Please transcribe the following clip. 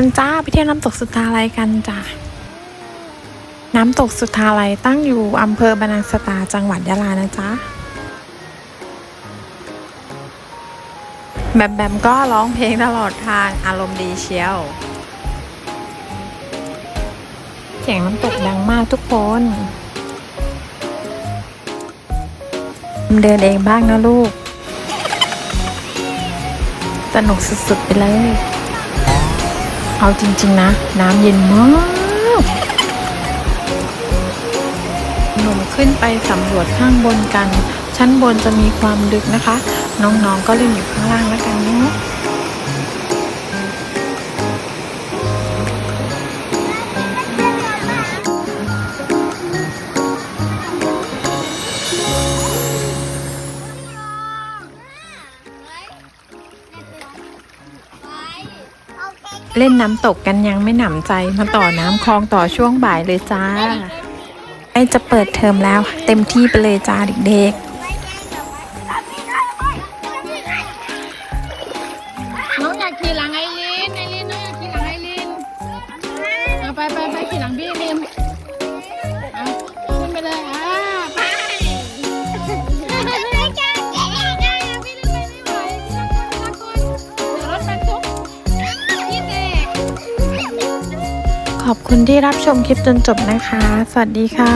กันจ้าไปเที่ยวน้ำตกสุธาลัยกันจ้าน้ำตกสุธาลัยตั้งอยู่อำเภอบานังสตาจังหวัดยะลานะจ๊ะแบมแบมก็ร้องเพลงตลอดทางอารมณ์ดีเชียว เสียงน้ำตกดังมากทุกคน เดินเองบ้างนะลูก สนุกสุดๆไปเลย เอาจริง ๆ นะ น้ำเย็นมากหนุ่มขึ้นไปสำรวจข้างบนกัน ชั้นบนจะมีความลึกนะคะ น้องๆก็เล่นอยู่ข้างล่างแล้วกันเนาะ เล่นน้ำตกกันยังไม่หนำใจมาต่อน้ำคลองต่อช่วงบ่ายเลยจ้าใกล้จะเปิดเทอมแล้ว เต็มที่ไปเลยจ้าเด็กน้องอยากขี่หลังไอรินไอรินน้องอยากขี่หลังไอรินเอาไปไปไปขี่หลังพี่ลิน ขอบคุณที่รับชมคลิปจนจบนะคะ สวัสดีค่ะ